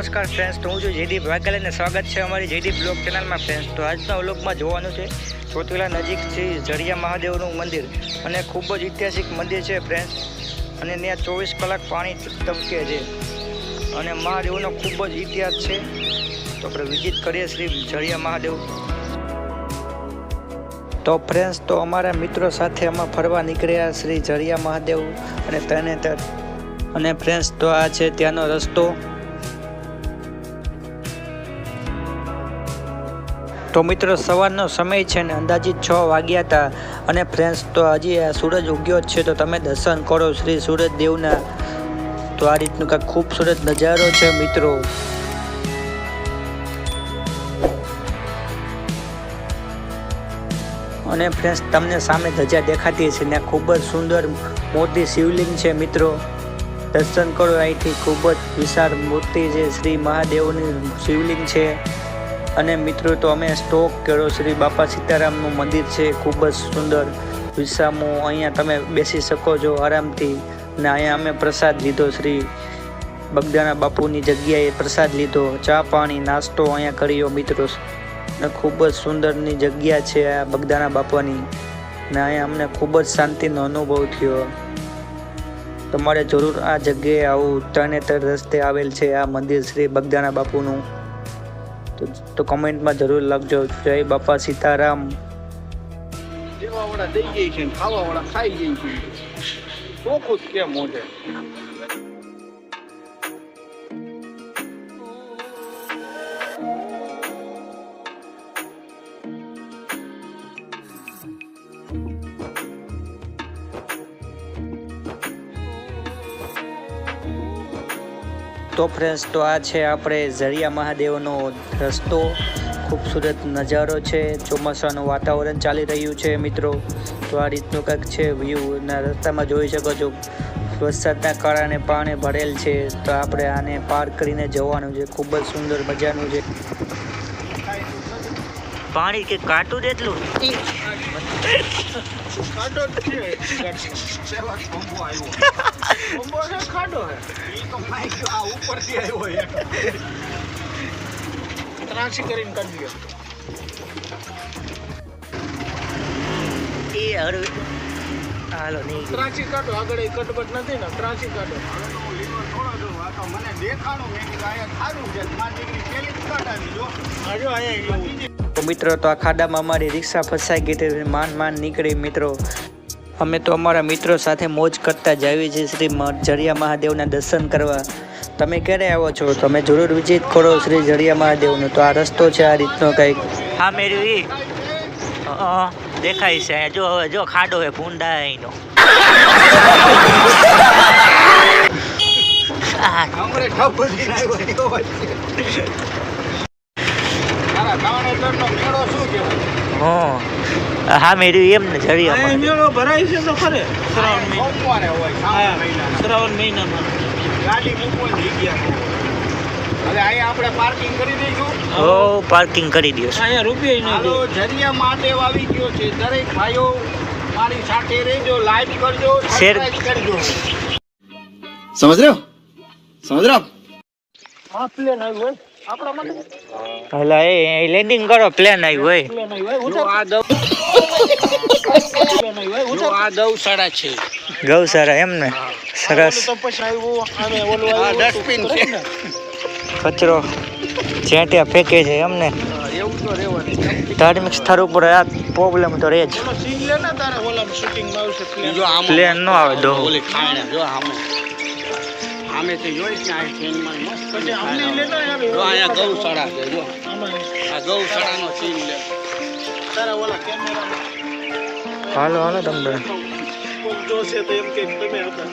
નમસ્કાર ફ્રેન્ડ્સ તો હું છું જયદીપ વાઘેલ અને સ્વાગત છે અમારી જયદીપ બ્લોગ ચેનલમાં ફ્રેન્ડ્સ તો આજના વ્લોગમાં જોવાનું છે, ચોટીલા નજીક છે જડિયા મહાદેવનું મંદિર અને ખૂબ જ ઐતિહાસિક મંદિર છે ફ્રેન્ડ્સ અને ત્યાં ચોવીસ કલાક પાણી તબકે છે. અને મહાદેવનો ખૂબ જ ઇતિહાસ છે. તો આપણે વિઝિટ કરીએ શ્રી જડિયા મહાદેવ. તો ફ્રેન્ડ્સ તો અમારા મિત્રો સાથે અમે ફરવા નીકળ્યા શ્રી જડિયા મહાદેવ અને તરણેતર અને ફ્રેન્ડ્સ તો આ છે ત્યાંનો રસ્તો. તો મિત્રો, સવારનો સમય છે ને અંદાજિત છ વાગ્યા હતા અને ફ્રેન્ડ્સ તો હજી સૂરજ ઉગ્યો જ છે. તો તમે દર્શન કરો શ્રી સૂરજ દેવના. તો આ રીતનું કંઈક ખૂબસૂરત નજારો છે, મિત્રો. અને ફ્રેન્ડ્સ તમને સામે ધજા દેખાતી છે ને ખૂબ જ સુંદર મોટી શિવલિંગ છે, મિત્રો. દર્શન કરો, અહીંથી ખૂબ જ વિશાળ મૂર્તિ છે, શ્રી મહાદેવની શિવલિંગ છે. અને મિત્રો, તો અમે સ્ટોક કર્યો. શ્રી બાપા સીતારામનું મંદિર છે, ખૂબ જ સુંદર. વિસામું, અહીંયા તમે બેસી શકો છો આરામથી. અને અહીંયા અમે પ્રસાદ લીધો. શ્રી બગદાણા બાપુની જગ્યાએ પ્રસાદ લીધો. ચા પાણી, નાસ્તો અહીંયા કર્યો મિત્રો. અને ખૂબ જ સુંદરની જગ્યા છે આ બગદાણા બાપાની. ને અહીંયા અમને ખૂબ જ શાંતિનો અનુભવ થયો. તમારે જરૂર આ જગ્યાએ આવું તરણેતર રસ્તે આવેલ છે, આ મંદિર શ્રી બગદાણા બાપુનું. તો કમેન્ટમાં જરૂર લખજો. જય બાપા સીતારામ. દેવાવાળા દઈ જાય છે ખાવાવાળા ખાઈ જાય છે. ચોખ્ખું કેમ મોઢે? તો ફ્રેન્ડ્સ તો આ છે આપણે ઝરિયા મહાદેવનો રસ્તો. ખૂબસૂરત નજારો છે, ચોમાસાનું વાતાવરણ ચાલી રહ્યું છે મિત્રો. તો આ રીતનું કંઈક છે વ્યૂના રસ્તામાં જોઈ શકો છો, વરસાદના કારણે પાણી ભરેલ છે. તો આપણે આને પાર કરીને જવાનું છે. ખૂબ જ સુંદર મજાનું છે. પાણી કે કાટું જેટલું? આવ્યો ગયો આ ઉપરથી આવ્યો એક ત્રાસી કરીને કાઢી દો એ હર હાલો નહીં ત્રાસી કાઢો આગળ કટબટ નથી ને, ત્રાસી કાઢો મને દેખાણું મેં કીધું અહીંયા ખારું છે. મારી દીકરી પેલી જ. જો આજો અહીંયા તો મિત્રો તો આ ખાડામાં અમારી રિક્ષા ફસાઈ ગઈ હતી માંડ માંડ નીકળી મિત્રો. અમે તો અમારા મિત્રો સાથે મોજ કરતા જ આવીએ છીએ શ્રી મ- જડિયા મહાદેવના દર્શન કરવા. તમે ક્યારે આવો છો? તમે જરૂર વિઝિટ કરો શ્રી જરિયા મહાદેવનો. તો આ રસ્તો છે આ રીતનો કંઈક. હા મેળવી દેખાય છે જો હવે જો ખાડો હે ભૂંડા એનો હા. મેળ્યું એમ ને જડી મેળો ભરાય છે તો ખરે. શ્રાવણ મહિના. શ્રાવણ મહિનામાં. ગાડી મૂકવાની જગ્યા આપણે પાર્કિંગ કરી દઈશું. ઓ પાર્કિંગ કરી દો અહીંયા રૂપિયા નહીં જરિયા મહાદેવ આવી ગયો છે. દરેક ભાઈઓ મારી સાથે રહેજો લાઈક કરજો શેર કરજો. સમજ રહ્યો? સમજ રહો પ્લેન આવ્યું હોય. આપણા એ લેન્ડિંગ કરો પ્લેન આવ્યું હોય. આ દવ આ દવશાળા છે. ગૌશાળા એમ સરસ. ડસ્ટબિન છે. કચરો ફેંકે છે એમને ધાર્મિક સ્થળ ઉપર આ પ્રોબ્લેમ તો રહે જ. પ્લેન નો આવે ઓલી ખાણે જો આમે આમે થી આ મસ્ત જો અહીંયા ગૌશાળા છે જો. આ ગૌશાળાનો સીન લે હાલો હાલો તમને કોક જોશે તો એમ કે તમે હતા.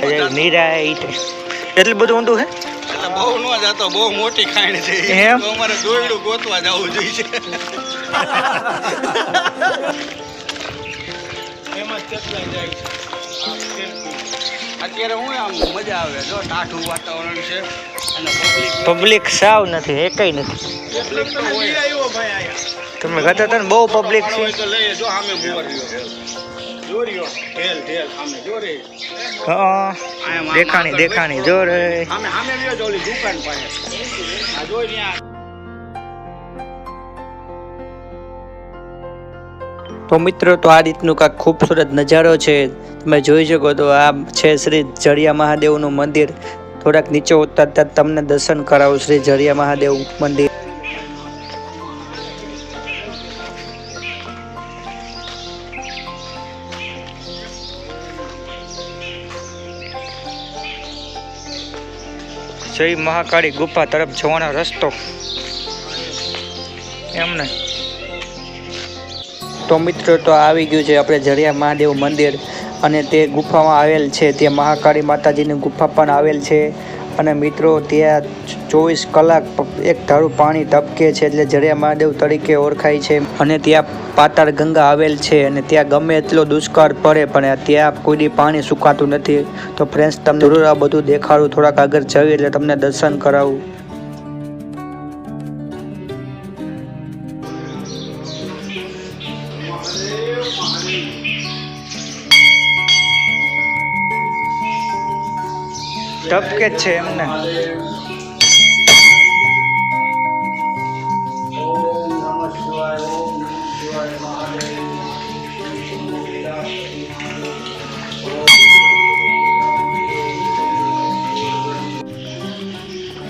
બધા નીરા એટલું બધું ઊંધું હે એટલે બહુ ન જતો બહુ મોટી ખાણ છે. એમ? અમારે દોયડું ગોતવા જવું જોઈએ. એમાં જ જાય છે? આ selfie. અત્યારે હું આમ મજા આવે જો ટાઠું વાતાવરણ છે અને પબ્લિક પબ્લિક સાવ નથી એકઈ નથી. પબ્લિક તો લઈ આવ્યો ભાઈ તમે કહેતા હતા ને બહુ પબ્લિક છે. તો લઈએ જો સામે જોરે દેખાણી દેખાણી જો રે. સામે સામે લ્યો જો ઓલી દુકાન પાસે. તો મિત્રો, તો આ રીતનું કાંઈક ખૂબસૂરત નજારો છે. તમે જોઈ શકો તો આ છે શ્રી જડિયા મહાદેવનું મંદિર. થોડાક નીચે ઉતરતા તમને દર્શન કરાવું શ્રી જડિયા મહાદેવ મંદિર. જય મહાકાળી ગુફા તરફ જવાનો રસ્તો. એમને તો મિત્રો, તો આવી ગયું છે આપણે જરિયા મહાદેવ મંદિર અને તે ગુફામાં આવેલ છે. તે મહાકાળી માતાજીની ગુફા પણ આવેલ છે અને મિત્રો, ત્યાં ચોવીસ કલાક એક ધારું પાણી ટપકે છે એટલે જડિયા મહાદેવ તરીકે ઓળખાય છે અને ત્યાં પાતાળ ગંગા આવેલ છે અને ત્યાં ગમે એટલો દુષ્કાળ પડે પણ ત્યાં કોઈ પાણી સુકાતું નથી. તો ફ્રેન્ડ્સ તમને જરૂર આ બધું દેખાડું. થોડાક આગળ જવી એટલે તમને દર્શન કરાવું. ટપકે છે એમને.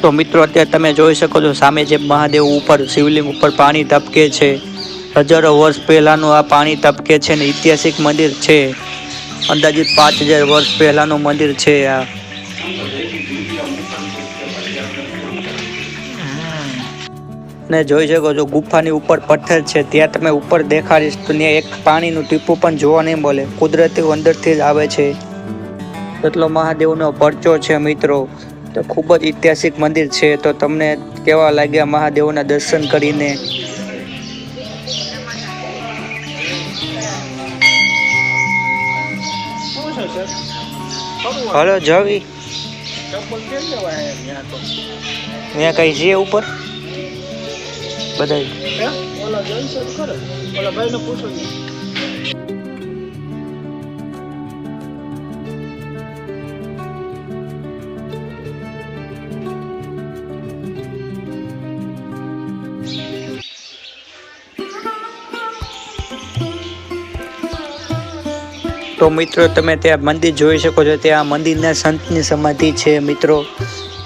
તો મિત્રો, અત્યારે તમે જોઈ શકો છો, સામે જે મહાદેવ ઉપર, શિવલિંગ ઉપર પાણી ટપકે છે. હજારો વર્ષ પહેલાનું આ પાણી ટપકે છે ને, ઐતિહાસિક મંદિર છે. અંદાજિત પાંચ હજાર વર્ષ પહેલાનું મંદિર છે આ. ને જોઈ શકો છો ગુફાની ઉપર પથ્થર છે ત્યાં તમે ઉપર દેખાડીશ તો ત્યાં એક પાણીનું ટીપું પણ જોવા નહીં મળે કુદરતી અંદરથી જ આવે છે. એટલો મહાદેવનો પરચો છે મિત્રો. તો ખૂબ જ ઐતિહાસિક મંદિર છે તો તમને કેવા લાગ્યા મહાદેવના દર્શન કરીને? હલો જવી. ત્યાં કઈ છે ઉપર? બધા ઓલા જઈ છે ઓલા ભાઈને પૂછો તો મિત્રો તમે ત્યાં મંદિર જોઈ શકો છો. ત્યાં મંદિરના સંતની સમાધિ છે મિત્રો.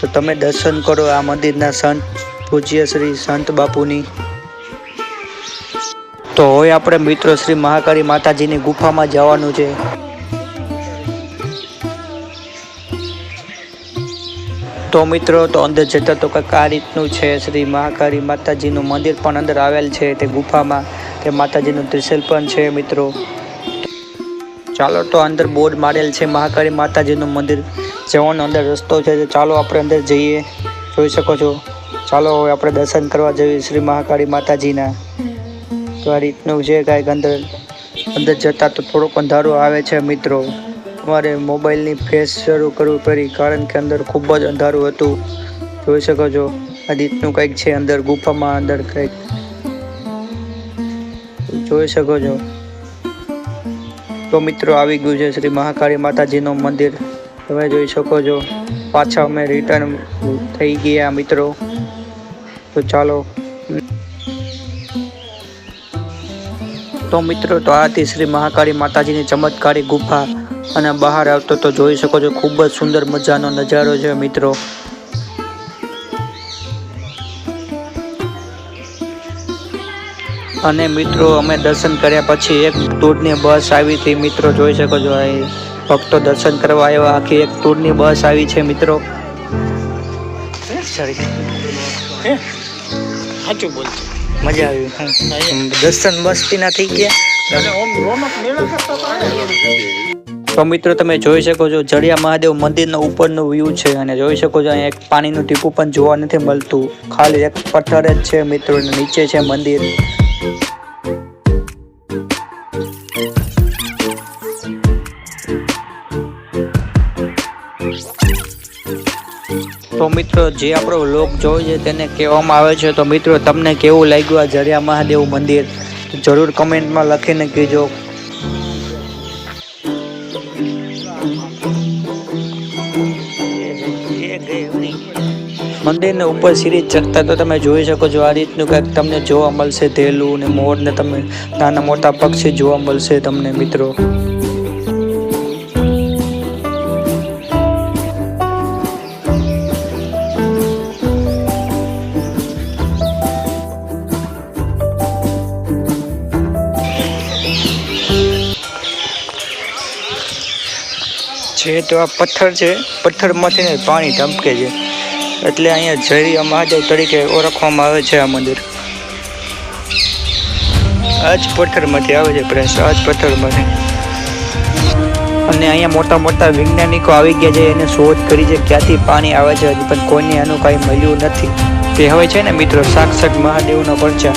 તો તમે દર્શન કરો આ મંદિરના સંત. પૂજ્ય શ્રી સંત બાપુની. તો હવે આપણે મિત્રો શ્રી મહાકાળી માતાજીની ગુફામાં જવાનું છે. તો મિત્રો, તો અંદર જતા તો કંઈક આ રીતનું છે શ્રી મહાકાળી માતાજીનું મંદિર પણ અંદર આવેલ છે તે ગુફામાં. તે માતાજીનું ત્રિશેલ પણ છે મિત્રો. ચાલો તો અંદર બોર્ડ મારેલ છે મહાકાળી માતાજીનું મંદિર. જવાનો અંદર રસ્તો છે, તો ચાલો આપણે અંદર જઈએ. જોઈ શકો છો. ચાલો હવે આપણે દર્શન કરવા જઈએ શ્રી મહાકાળી માતાજીના. તો આ રીતનું છે કાંઈક અંદર અંદર જતાં તો થોડોક અંધારો આવે છે મિત્રો. તમારે મોબાઈલની ફેસ શરૂ કરવું પડી કારણ કે અંદર ખૂબ જ અંધારું હતું. જોઈ શકો છો, આ રીતનું કંઈક છે અંદર, ગુફામાં અંદર કંઈક. જોઈ શકો છો. તો મિત્રો આવી ગયું છે શ્રી મહાકાળી માતાજીનું મંદિર. તમે જોઈ શકો છો, પાછા અમે રિટર્ન થઈ ગયા મિત્રો. તો ચાલો. તો મિત્રો, તો આથી શ્રી મહાકાળી માતાજીની ચમત્કારી ગુફા અને બહાર આવતો તો જોઈ શકો છો, ખૂબ જ સુંદર મજાનો નજારો છે મિત્રો. અને મિત્રો, અમે દર્શન કર્યા પછી એક ટૂરની બસ આવી હતી. મિત્રો, જોઈ શકો છો, અહીં ભક્તો દર્શન કરવા આવ્યા. આખી એક ટૂરની બસ આવી છે, મિત્રો. સાચું બોલજો. મજા આવી. દર્શન મસ્તીના થઈ ગયા. તો મિત્રો તમે જોઈ શકો છો જડિયા મહાદેવ મંદિરનો ઉપરનો વ્યૂ છે અને જોઈ શકો છો અહીંયા એક પાણીનું ટીપું પણ જોવા નથી મળતું. ખાલી એક પથ્થર જ છે મિત્રો નીચે છે મંદિર. તો મિત્રો, જે આપણો લોક જોયો છે તેને કહેવામાં આવે છે, તો મિત્રો, તમને કેવું લાગ્યું આ જરિયા મહાદેવ મંદિર? જરૂર કમેન્ટમાં લખીને કહેજો. મંદિરને ઉપર સીરીઝ ચડતા તો તમે જોઈ શકો છો, આ રીતનું કંઈક તમને જોવા મળશે ધેલું ને મોરને તમે નાના મોટા પક્ષી જોવા મળશે તમને, મિત્રો. તો આ પથ્થર છે. પથ્થરમાંથી ને પાણી ધમકે છે. એટલે અહીંયા ઝરિયા મહાદેવ તરીકે ઓળખવામાં આવે છે આ મંદિર. આ જ પથ્થરમાંથી આવે છે પ્રેસ આ જ પથ્થરમાંથી. અને અહીંયા મોટા મોટા વૈજ્ઞાનિકો આવી ગયા છે, એને શોધ કરી છે, ક્યાંથી પાણી આવે છે પણ કોઈને આનું કાંઈ મળ્યું નથી. તે હવે છે ને મિત્રો સાક્ષક મહાદેવનો પરચા.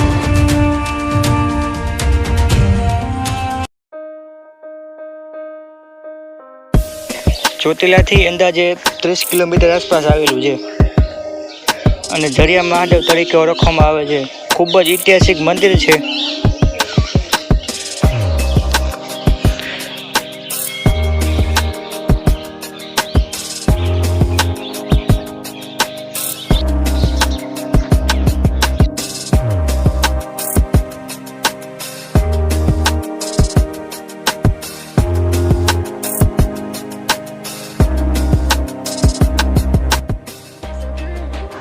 ચોટીલાથી અંદાજે ત્રીસ કિલોમીટર આસપાસ આવેલું છે. અને ઝરિયા મહાદેવ તરીકે ઓળખવામાં આવે છે. ખૂબ જ ઐતિહાસિક મંદિર છે.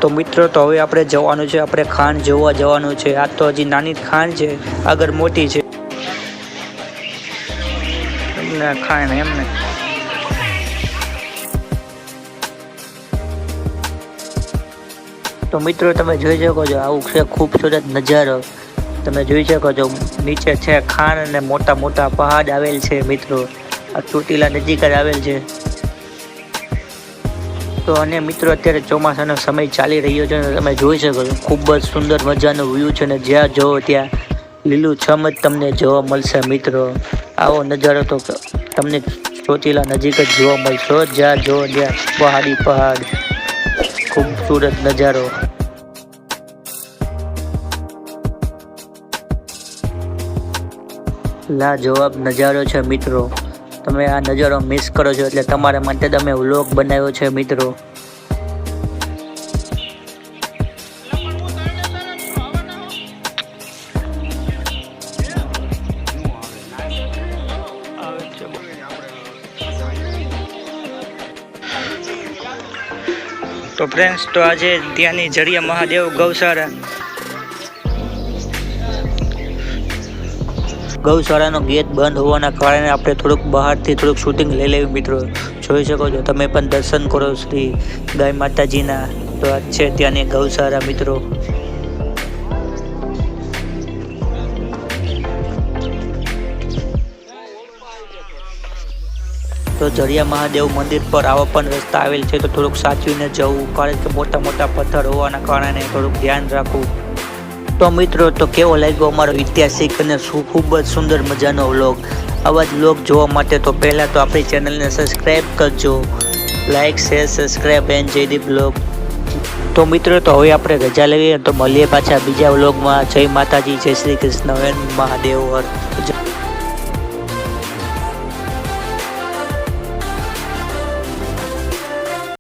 તો મિત્રો, તો હવે આપણે જવાનું છે, આપણે ખાંડ જોવા જવાનું છે. આ તો હજી નાની ખાણ છે, આગળ મોટી છે. ખાણ એમને. તો મિત્રો, તમે જોઈ શકો છો, આવું છે ખૂબસૂરત નજારો. તમે જોઈ શકો છો, નીચે છે ખાણ અને મોટા મોટા પહાડ આવેલ છે મિત્રો. આ ચોટીલા નજીક જ આવેલ છે. તો અને મિત્રો, અત્યારે ચોમાસાનો સમય ચાલી રહ્યો છે અને તમે જોઈ શકો છો, ખૂબ જ સુંદર મજાનો વ્યૂ છે અને જ્યાં જોવો ત્યાં લીલું છમ જ તમને જોવા મળશે મિત્રો. આવો નજારો તો તમને ચોટીલા નજીક જ જોવા મળશો. જ્યાં જોવો ત્યાં પહાડી પહાડ, ખૂબસૂરત નજારો. લાજવાબ નજારો છે મિત્રો. તમે આ નજારો મિસ કરો છો એટલે તમારા માટે તમે વ્લોગ બનાવ્યો છે, મિત્રો. તો ફ્રેન્ડ્સ તો આજે ત્યાંની જડિયા મહાદેવ ગૌશાળા ગૌશાળાનો ગેટ બંધ હોવાના કારણે આપણે થોડુંક બહારથી થોડુંક શૂટિંગ લઈ લેવું મિત્રો. જોઈ શકો છો, તમે પણ દર્શન કરો શ્રી ગાય માતાજીના. તો આ છે ત્યાંની ગૌશાળા મિત્રો. તો જરિયા મહાદેવ મંદિર પર આવા પણ રસ્તા આવેલ છે, તો થોડુંક સાચવીને જવું. કારણ કે મોટા મોટા પથ્થર હોવાના કારણે થોડુંક ધ્યાન રાખવું. તો મિત્રો, તો કેવો લાગ્યો અમારો ઐતિહાસિક અને ખૂબ જ સુંદર મજાનો વ્લોગ? આવા જ વ્લોગ જોવા માટે તો પહેલાં તો આપણી ચેનલને સબસ્ક્રાઈબ કરજો. Like share subscribe and Jaydeep vlog. તો મિત્રો, તો હવે આપણે રજા લઈએ તો મળીએ પાછા બીજા વ્લોગમાં. જય માતાજી, જય શ્રી કૃષ્ણ મહાદેવ, હર